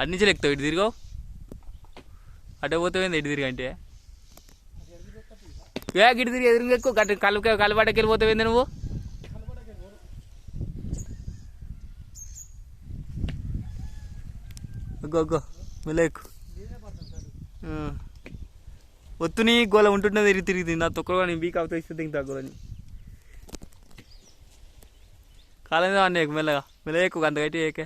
అటు నుంచి ఎక్కుతావు ఇటు తిరిగావు? అటే పోతే ఇటు తిరిగి అంటే? ఏ గిటి తిరిగి ఎదురు ఎక్కువ కట్టు కళ్ళు కలపాటకి వెళ్ళిపోతావు ఏంది నువ్వు? ఒగ్గో ఒగ్గో ఎక్కు ఒత్తుని గోల ఉంటుండే తిరిగి తిరిగి నా తొక్కలో నేను బీక్ అవుతా ఇస్తే దిగుతా గోలని కాలేదు అన్నీ మెల్లగా. మెల్లగా ఎక్కువ అంతకైతే ఏకే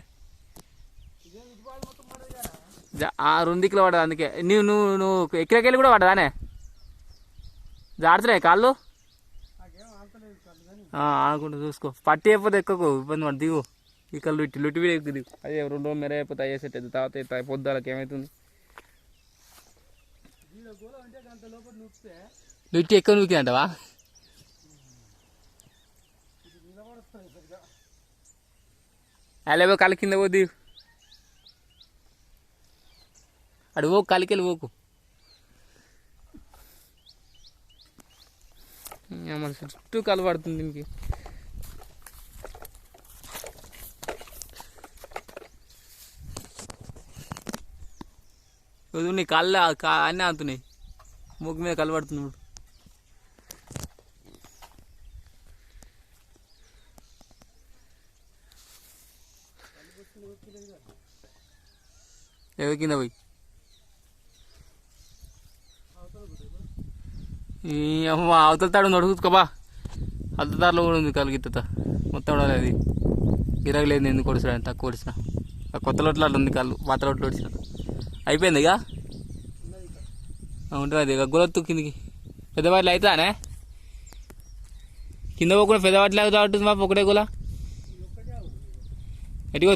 ఆ రెండు పడదు అందుకే. నువ్వు నువ్వు నువ్వు ఎక్కడికెళ్ళి కూడా పడదానే జాడుతున్నాయి కాళ్ళు? ఆ, చూసుకో. పట్టి అయిపోతే ఎక్కకు ఇబ్బంది పడు దిగు. ఈ కళ్ళు ఇట్టి లుట్టి వీడి ఎక్కువ దిగు. అదే రెండు రోజులు మెరే అయిపోతే అయ్యే తర్వాత పొద్దు వాళ్ళకి ఏమవుతుంది లుట్టి ఎక్కువ నూకి అంటవా? అలా కళ్ళ కింద పోద్ది అడు పోకు కలికెళ్ళి పోకు మన చుట్టూ కలబడుతుంది దీనికి. నీ కళ్ళ కా- అన్నీ ఆడుతున్నాయి మూకు మీద కలబడుతుంది ఇప్పుడు. ఎవరి కింద పోయి. ఈ అమ్మ అవతల తాడు నడుచుకోబా అవతల తాడులో కూడా ఉంది కలిగిత్త మొత్తం ఉండాలి అది గిరగలేదు ఎందుకు కొడిసిన తక్కువ కొడిసిన కొత్త లోట్లో అట్లా ఉంది కళ్ళు పాత లోట్లు ఒడిసిన. అయిపోయింది ఇక? ఉంటుంది అది ఇక గులొత్తు కిందికి. పెద్దవాట్లు అవుతానే కింద పోకుండా పెద్దవాట్లు అవుతా ఉంటుంది మా ఒకటే గుల? ఎటు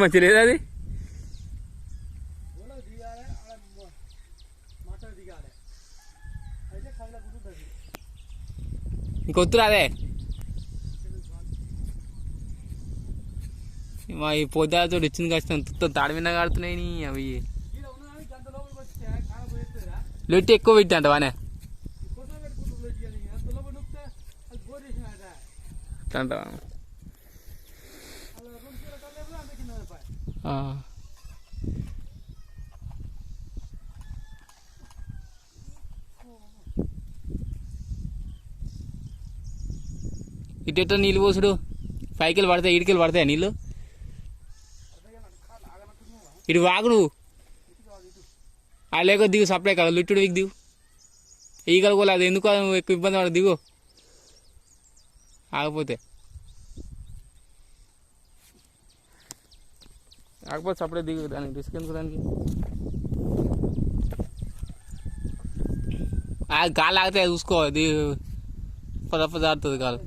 మంచి లేదా అది? ఇంకొత్తు రాదే మా ఈ పొద్దుతో ఇచ్చింది కష్టం తుత్తం తాడి మీద కాడుతున్నాయి నీ అవి లొట్టి ఎక్కువ పెట్టి అంట వానే అంటావా ఇటు ఎట్లా నీళ్ళు పోసుడు. పైకి పడతాయి ఇడికెళ్ళి పడతాయి నీళ్ళు ఇటు వాగు నువ్వు ఆ లేక దిగు సప్లై కదా లుట్టుడు దిగు దిగు. ఈగలు కూడా అది ఎందుకు ఎక్కువ ఇబ్బంది పడదు దిగు. ఆగిపోతే. ఆగపోతే సప్లై దిగు దానికి రిస్క్ ఎందుకు దానికి? ఆ గాలి ఆగితే చూసుకో అది పద పద ఆడుతుంది కాదు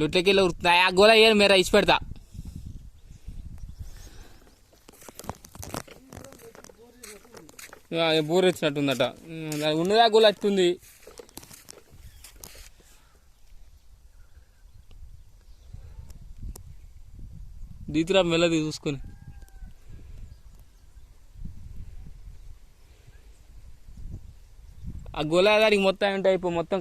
లుట్టకెళ్ళి ఉరుకుతున్నాయి ఆ గోల ఏం మేర ఇచ్చి పెడతా. బోర్ వచ్చినట్టుందట. ఉన్నదా గోల వస్తుంది దీతురా మెల్లది చూసుకొని. ఆ గోల మొత్తం ఏంటో ఇప్పుడు మొత్తం